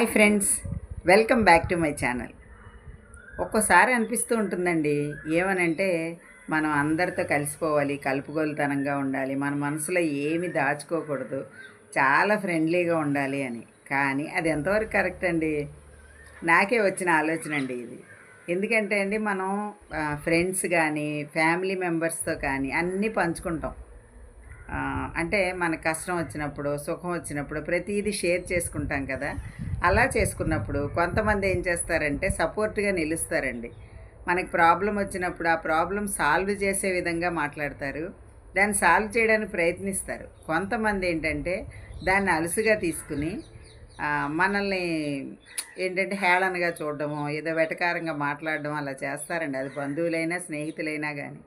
Hi friends welcome back to my channel. ఒక్కోసారి అనిపిస్తూ ఉంటుందండి ఏమనంటే మనం అందరితో కలిసిపోవాలి కలుపుగోలుతనంగా ఉండాలి మన మనసులో ఏమి దాచుకోకూడదు చాలా ఫ్రెండ్లీగా ఉండాలి అని. కానీ అది ఎంతవరకు కరెక్ట్ అండి? నాకే వచ్చిన ఆలోచన అండి ఇది. ఎందుకంటే అండి మనం ఫ్రెండ్స్ కానీ ఫ్యామిలీ మెంబర్స్తో కానీ అన్నీ పంచుకుంటాం. అంటే మన కష్టం వచ్చినప్పుడు సుఖం వచ్చినప్పుడు ప్రతిదీ షేర్ చేసుకుంటాం కదా. అలా చేసుకున్నప్పుడు కొంతమంది ఏం చేస్తారంటే సపోర్ట్గా నిలుస్తారండి. మనకి ప్రాబ్లం వచ్చినప్పుడు ఆ ప్రాబ్లం సాల్వ్ చేసే విధంగా మాట్లాడతారు. దాన్ని సాల్వ్ చేయడానికి ప్రయత్నిస్తారు. కొంతమంది ఏంటంటే దాన్ని అలుసుగా తీసుకుని మనల్ని ఏంటంటే హేళనగా చూడడము ఏదో వెటకారంగా మాట్లాడడం అలా చేస్తారండి. అది బంధువులైనా స్నేహితులైనా కానీ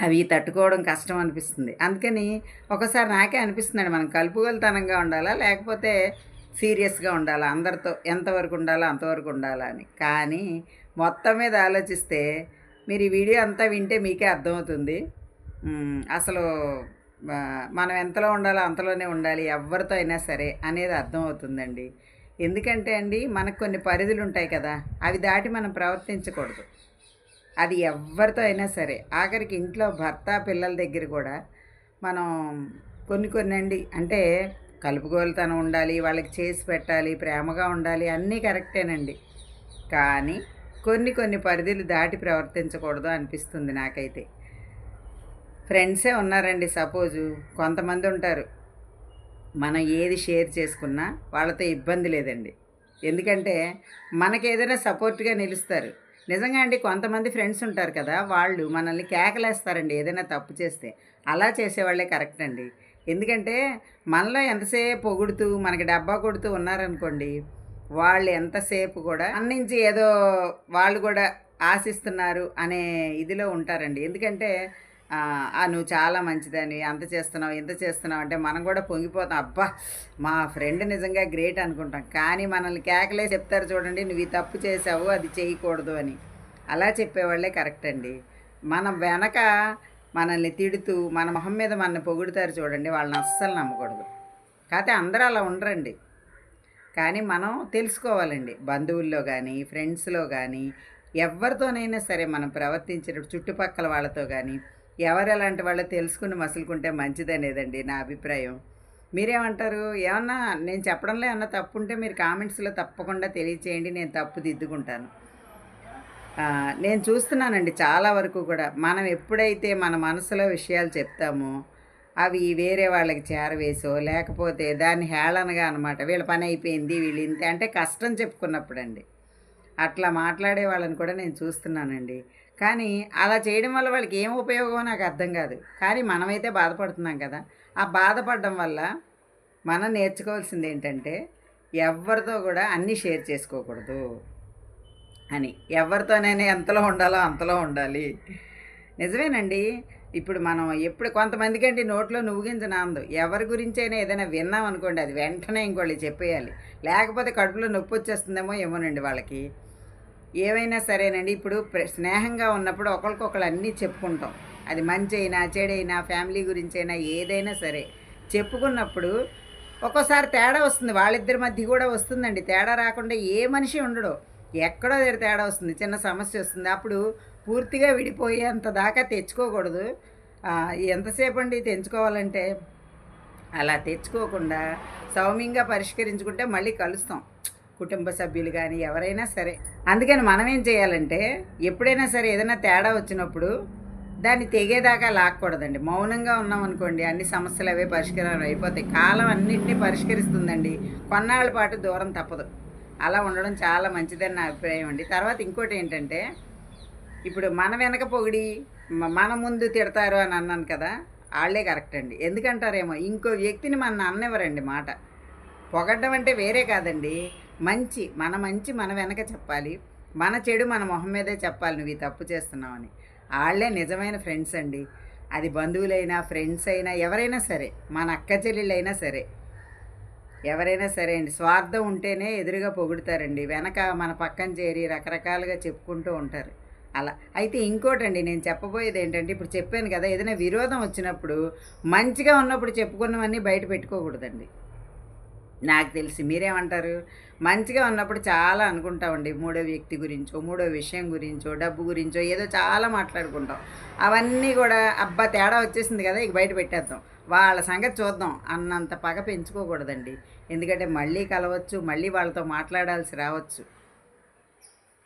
అవి తట్టుకోవడం కష్టం అనిపిస్తుంది. అందుకని ఒకసారి నాకే అనిపిస్తున్నాడు మనం కలుపుగలతనంగా ఉండాలా? లేకపోతే సీరియస్గా ఉండాలా? అందరితో ఎంతవరకు ఉండాలో? అంతవరకు ఉండాలా అని. కానీ మొత్తం మీద ఆలోచిస్తే మీరు ఈ వీడియో అంతా వింటే మీకే అర్థమవుతుంది. అసలు మనం ఎంతలో ఉండాలో అంతలోనే ఉండాలి. ఎవరితో అయినా సరే అనేది అర్థమవుతుందండి. ఎందుకంటే అండి మనకు కొన్ని పరిధులు ఉంటాయి కదా? అవి దాటి మనం ప్రవర్తించకూడదు. అది ఎవరితో అయినా సరే. ఆఖరికి ఇంట్లో భర్త పిల్లల దగ్గర కూడా మనం కొన్ని కొన్ని అండి అంటే కలుపుగోలుతనం ఉండాలి వాళ్ళకి చేసి పెట్టాలి ప్రేమగా ఉండాలి అన్నీ కరెక్టేనండి. కానీ కొన్ని కొన్ని పరిధులు దాటి ప్రవర్తించకూడదు అనిపిస్తుంది నాకైతే. ఫ్రెండ్సే ఉన్నారండి సపోజు. కొంతమంది ఉంటారు. మనం ఏది షేర్ చేసుకున్నా వాళ్ళతో ఇబ్బంది లేదండి. ఎందుకంటే మనకి ఏదైనా సపోర్ట్గా నిలుస్తారు. నిజంగా అండి కొంతమంది ఫ్రెండ్స్ ఉంటారు కదా వాళ్ళు మనల్ని కేకలేస్తారండి ఏదైనా తప్పు చేస్తే. అలా చేసేవాళ్ళే కరెక్ట్ అండి. ఎందుకంటే మనలో ఎంతసేపు పొగుడుతూ మనకి డబ్బా కొడుతూ ఉన్నారనుకోండి వాళ్ళు ఎంతసేపు కూడా అన్నించి ఏదో వాళ్ళు కూడా ఆశిస్తున్నారు అనే ఇదిలో ఉంటారండి. ఎందుకంటే నువ్వు చాలా మంచిదని అంత చేస్తున్నావు ఇంత చేస్తున్నావు అంటే మనం కూడా పొంగిపోతాం. అబ్బా మా ఫ్రెండ్ నిజంగా గ్రేట్ అనుకుంటాం. కానీ మనల్ని కేకలే చెప్తారు చూడండి నువ్వు ఈ తప్పు చేసావు అది చేయకూడదు అని. అలా చెప్పేవాళ్ళే కరెక్ట్ అండి. మనం వెనక మనల్ని తిడుతూ మన మొహం మీద మనల్ని పొగుడుతారు చూడండి వాళ్ళని అస్సలు నమ్మకూడదు. కాకపోతే అందరూ అలా ఉండరండి. కానీ మనం తెలుసుకోవాలండి. బంధువుల్లో కానీ ఫ్రెండ్స్లో కానీ ఎవరితోనైనా సరే మనం ప్రవర్తించేటప్పుడు చుట్టుపక్కల వాళ్ళతో కానీ ఎవరు ఎలాంటి వాళ్ళు తెలుసుకుని మసులుకుంటే మంచిదనేదండి నా అభిప్రాయం. మీరేమంటారు? ఏమన్నా నేను చెప్పడంలో ఏమన్నా తప్పు ఉంటే మీరు కామెంట్స్లో తప్పకుండా తెలియచేయండి నేను తప్పు దిద్దుకుంటాను. నేను చూస్తున్నానండి చాలా వరకు కూడా. మనం ఎప్పుడైతే మన మనసులో విషయాలు చెప్తామో అవి వేరే వాళ్ళకి చేరవేసో లేకపోతే దాన్ని హేళనగా అనమాట వీళ్ళ పని అయిపోయింది వీళ్ళు ఇంతే అంటే కష్టం చెప్పుకున్నప్పుడండి. అట్లా మాట్లాడే వాళ్ళని కూడా నేను చూస్తున్నానండి. కానీ అలా చేయడం వల్ల వాళ్ళకి ఏం ఉపయోగమో నాకు అర్థం కాదు. కానీ మనమైతే బాధపడుతున్నాం కదా. ఆ బాధపడడం వల్ల మనం నేర్చుకోవాల్సింది ఏంటంటే ఎవరితో కూడా అన్నీ షేర్ చేసుకోకూడదు అని. ఎవరితోనైనా ఎంతలో ఉండాలో అంతలో ఉండాలి. నిజమేనండి. ఇప్పుడు మనం ఎప్పుడు కొంతమందికి అండి నోట్లో నువ్వు గింజ నాందు. ఎవరి గురించి అయినా ఏదైనా విన్నాం అనుకోండి అది వెంటనే ఇంకోళ్ళు చెప్పేయాలి. లేకపోతే కడుపులో నొప్పి వచ్చేస్తుందేమో ఏమోనండి వాళ్ళకి. ఏవైనా సరేనండి. ఇప్పుడు ప్ర- స్నేహంగా ఉన్నప్పుడు ఒకరికొకరు అన్నీ చెప్పుకుంటాం. అది మంచి అయినా చెడైనా ఫ్యామిలీ గురించి అయినా ఏదైనా సరే. చెప్పుకున్నప్పుడు ఒక్కోసారి తేడా వస్తుంది. వాళ్ళిద్దరి మధ్య కూడా వస్తుందండి. తేడా రాకుండా ఏ మనిషి ఉండడు. ఎక్కడో దగ్గర తేడా వస్తుంది. చిన్న సమస్య వస్తుంది. అప్పుడు పూర్తిగా విడిపోయేంత దాకా తెచ్చుకోకూడదు. ఎంతసేపు అండి తెంచుకోవాలంటే? అలా తెచ్చుకోకుండా సౌమ్యంగా పరిష్కరించుకుంటే మళ్ళీ కలుస్తాం. కుటుంబ సభ్యులు కానీ ఎవరైనా సరే. అందుకని మనం ఏం చేయాలంటే ఎప్పుడైనా సరే ఏదైనా తేడా వచ్చినప్పుడు దాన్ని తెగేదాకా లాక్కూడదండి. మౌనంగా ఉన్నాం అనుకోండి అన్ని సమస్యలు అవే పరిష్కారం అయిపోతాయి. కాలం అన్నింటినీ పరిష్కరిస్తుందండి. కొన్నాళ్ళ పాటు దూరం తప్పదు. అలా ఉండడం చాలా మంచిదని నా అభిప్రాయం అండి. తర్వాత ఇంకోటి ఏంటంటే ఇప్పుడు మన వెనక పొగిడి మన ముందు తిడతారు అని అన్నాను కదా వాళ్ళే కరెక్ట్ అండి. ఎందుకంటారేమో ఇంకో వ్యక్తిని మన అన్నెవరండి మాట. పొగడ్డం అంటే వేరే కాదండి. మంచి మన మంచి మన వెనక చెప్పాలి. మన చెడు మన మొహం మీదే చెప్పాలి. నువ్వు ఈ తప్పు చేస్తున్నావని. వాళ్ళే నిజమైన ఫ్రెండ్స్ అండి. అది బంధువులైనా ఫ్రెండ్స్ అయినా ఎవరైనా సరే మన అక్క చెల్లెళ్ళైనా సరే ఎవరైనా సరే అండి. స్వార్థం ఉంటేనే ఎదురుగా పొగుడుతారండి. వెనక మన పక్కన చేరి రకరకాలుగా చెప్పుకుంటూ ఉంటారు. అలా. అయితే ఇంకోటండి నేను చెప్పబోయేది ఏంటంటే ఇప్పుడు చెప్పాను కదా ఏదైనా విరోధం వచ్చినప్పుడు మంచిగా ఉన్నప్పుడు చెప్పుకున్నవన్నీ బయట పెట్టుకోకూడదండి. నాకు తెలిసి మీరేమంటారు? మంచిగా ఉన్నప్పుడు చాలా అనుకుంటామండి. మూడో వ్యక్తి గురించో మూడో విషయం గురించో డబ్బు గురించో ఏదో చాలా మాట్లాడుకుంటాం. అవన్నీ కూడా అబ్బా తేడా వచ్చేసింది కదా ఇక బయట పెట్టేద్దాం. వాళ్ళ సంగతి చూద్దాం. అన్నంత పగ పెంచుకోకూడదండి. ఎందుకంటే మళ్ళీ కలవచ్చు మళ్ళీ వాళ్ళతో మాట్లాడాల్సి రావచ్చు.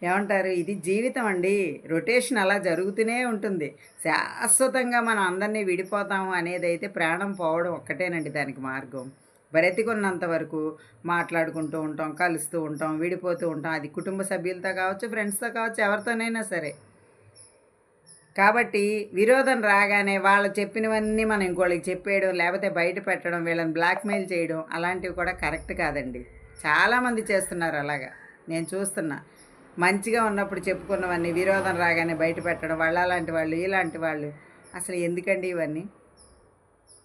ఏమంటారు? ఇది జీవితం అండి. రొటేషన్ అలా జరుగుతూనే ఉంటుంది. శాశ్వతంగా మనం అందరినీ విడిపోతాము అనేది అయితే ప్రాణం పోవడం ఒక్కటేనండి దానికి మార్గం. బ్రతికున్నంత వరకు మాట్లాడుకుంటూ ఉంటాం కలుస్తూ ఉంటాం విడిపోతూ ఉంటాం. అది కుటుంబ సభ్యులతో కావచ్చు ఫ్రెండ్స్తో కావచ్చు ఎవరితోనైనా సరే. కాబట్టి విరోధం రాగానే వాళ్ళు చెప్పినవన్నీ మనం ఇంకోళ్ళకి చెప్పేయడం లేకపోతే బయట పెట్టడం వీళ్ళని బ్లాక్మెయిల్ చేయడం అలాంటివి కూడా కరెక్ట్ కాదండి. చాలామంది చేస్తున్నారు అలాగా. నేను చూస్తున్నా. మంచిగా ఉన్నప్పుడు చెప్పుకున్నవన్నీ విరోధం రాగానే బయట పెట్టడం వాళ్ళు అలాంటి వాళ్ళు ఇలాంటి వాళ్ళు. అసలు ఎందుకండి ఇవన్నీ?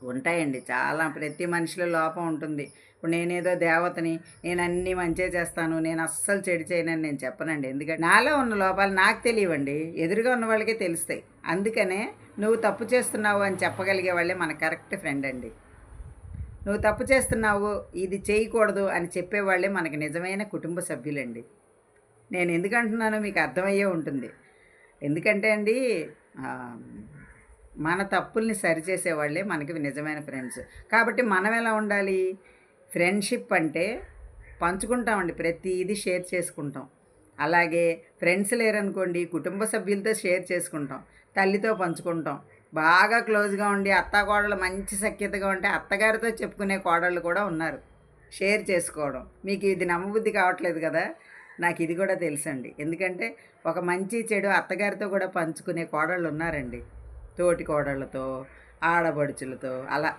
ఉంటాయండి. చాలా ప్రతి మనిషిలో లోపం ఉంటుంది. ఇప్పుడు నేనేదో దేవతని నేను అన్నీ మంచిగా చేస్తాను నేను అస్సలు చెడు చేయనని నేను చెప్పనండి. ఎందుకంటే నాలో ఉన్న లోపాలు నాకు తెలియవండి. ఎదురుగా ఉన్న వాళ్ళకే తెలుస్తాయి. అందుకనే నువ్వు తప్పు చేస్తున్నావు అని చెప్పగలిగే వాళ్ళే మన కరెక్ట్ ఫ్రెండ్ అండి. నువ్వు తప్పు చేస్తున్నావు ఇది చేయకూడదు అని చెప్పేవాళ్ళే మనకి నిజమైన కుటుంబ సభ్యులండి. నేను ఎందుకంటున్నానో మీకు అర్థమయ్యే ఉంటుంది. ఎందుకంటే అండి మన తప్పుల్ని సరిచేసేవాళ్ళే మనకి నిజమైన ఫ్రెండ్స్. కాబట్టి మనం ఎలా ఉండాలి? ఫ్రెండ్షిప్ అంటే పంచుకుంటామండి ప్రతిదీ షేర్ చేసుకుంటాం. అలాగే ఫ్రెండ్స్ లేరనుకోండి కుటుంబ సభ్యులతో షేర్ చేసుకుంటాం తల్లితో పంచుకుంటాం. బాగా క్లోజ్గా ఉండి అత్త కోడలు మంచి సఖ్యతగా ఉంటే అత్తగారితో చెప్పుకునే కోడళ్ళు కూడా ఉన్నారు. షేర్ చేసుకోవడం. మీకు ఇది నమ్మబుద్ధి కావట్లేదు కదా? నాకు ఇది కూడా తెలుసండి. ఎందుకంటే ఒక మంచి చెడు అత్తగారితో కూడా పంచుకునే కోడళ్ళు ఉన్నారండి. తోటి కోడళ్ళతో ఆడబడుచులతో అలా.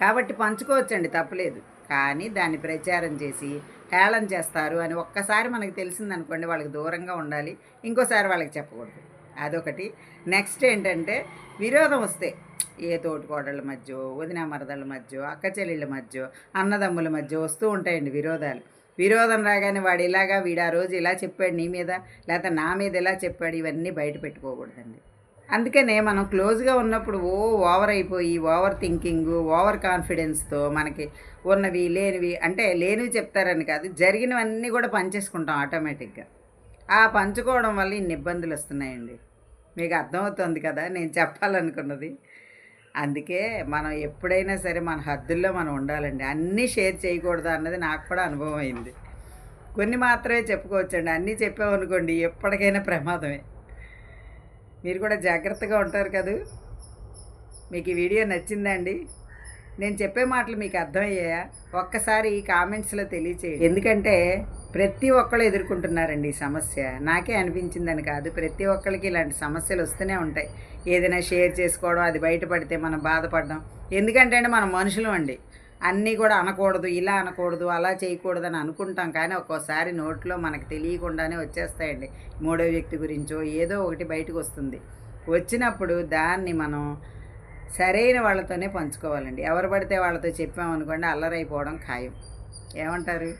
కాబట్టి పంచుకోవచ్చండి తప్పలేదు. కానీ దాన్ని ప్రచారం చేసి హేళన చేస్తారు అని ఒక్కసారి మనకి తెలిసిందనుకోండి వాళ్ళకి దూరంగా ఉండాలి ఇంకోసారి వాళ్ళకి చెప్పకూడదు. అదొకటి. నెక్స్ట్ ఏంటంటే విరోధం వస్తే ఏ తోటికోడళ్ళ మధ్య వదిన మరదళ్ళ మధ్య అక్క చెల్లెళ్ళ మధ్య అన్నదమ్ముల మధ్య వస్తూ ఉంటాయండి విరోధాలు. విరోధం రాగానే వాడు ఇలాగా వీడు ఆ రోజు ఇలా చెప్పాడు నీ మీద లేకపోతే నా మీద ఇలా చెప్పాడు ఇవన్నీ బయట పెట్టుకోకూడదండి. అందుకనే మనం క్లోజ్గా ఉన్నప్పుడు ఓ ఓవర్ అయిపోయి ఓవర్ థింకింగ్ ఓవర్ కాన్ఫిడెన్స్తో మనకి ఉన్నవి లేనివి అంటే లేనివి చెప్తారని కాదు జరిగినవన్నీ కూడా పంచేసుకుంటాం ఆటోమేటిక్గా. ఆ పంచుకోవడం వల్ల ఇన్ని ఇబ్బందులు వస్తున్నాయండి. మీకు అర్థమవుతుంది కదా నేను చెప్పాలనుకున్నది. అందుకే మనం ఎప్పుడైనా సరే మన హద్దుల్లో మనం ఉండాలండి. అన్నీ షేర్ చేయకూడదు అన్నది నాకు కూడా అనుభవం అయింది. కొన్ని మాత్రమే చెప్పుకోవచ్చండి. అన్నీ చెప్పామనుకోండి ఎప్పటికైనా ప్రమాదమే. మీరు కూడా జాగ్రత్తగా ఉంటారు కదూ. మీకు ఈ వీడియో నచ్చిందండి. నేను చెప్పే మాటలు మీకు అర్థమయ్యాయా? ఒక్కసారి ఈ కామెంట్స్లో తెలియచేయండి. ఎందుకంటే ప్రతి ఒక్కళ్ళు ఎదుర్కొంటున్నారండి ఈ సమస్య. నాకే అనిపించిందని కాదు. ప్రతి ఒక్కరికి ఇలాంటి సమస్యలు వస్తూనే ఉంటాయి. ఏదైనా షేర్ చేసుకోవడం అది బయటపడితే మనం బాధపడడం. ఎందుకంటే మనం మనుషులు అండి. అన్నీ కూడా అనకూడదు ఇలా అనకూడదు అలా చేయకూడదు అని అనుకుంటాం. కానీ ఒక్కోసారి నోట్లో మనకు తెలియకుండానే వచ్చేస్తాయండి. మూడో వ్యక్తి గురించో ఏదో ఒకటి బయటకు వస్తుంది. వచ్చినప్పుడు దాన్ని మనం సరైన వాళ్ళతోనే పంచుకోవాలండి. ఎవరు పడితే వాళ్ళతో చెప్పామనుకోండి అల్లరైపోవడం ఖాయం. ఏమంటారు?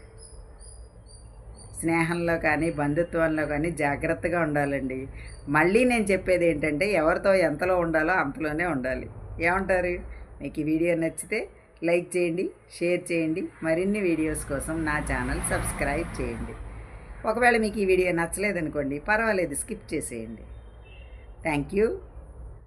స్నేహంలో కానీ బంధుత్వంలో కానీ జాగ్రత్తగా ఉండాలండి. మళ్ళీ నేను చెప్పేది ఏంటంటే ఎవరితో ఎంతలో ఉండాలో అంతలోనే ఉండాలి. ఏమంటారు? మీకు ఈ వీడియో నచ్చితే లైక్ చేయండి షేర్ చేయండి. మరిన్ని వీడియోస్ కోసం నా ఛానల్ సబ్స్క్రైబ్ చేయండి. ఒకవేళ మీకు ఈ వీడియో నచ్చలేదనుకోండి పర్వాలేదు స్కిప్ చేసేయండి. Thank you.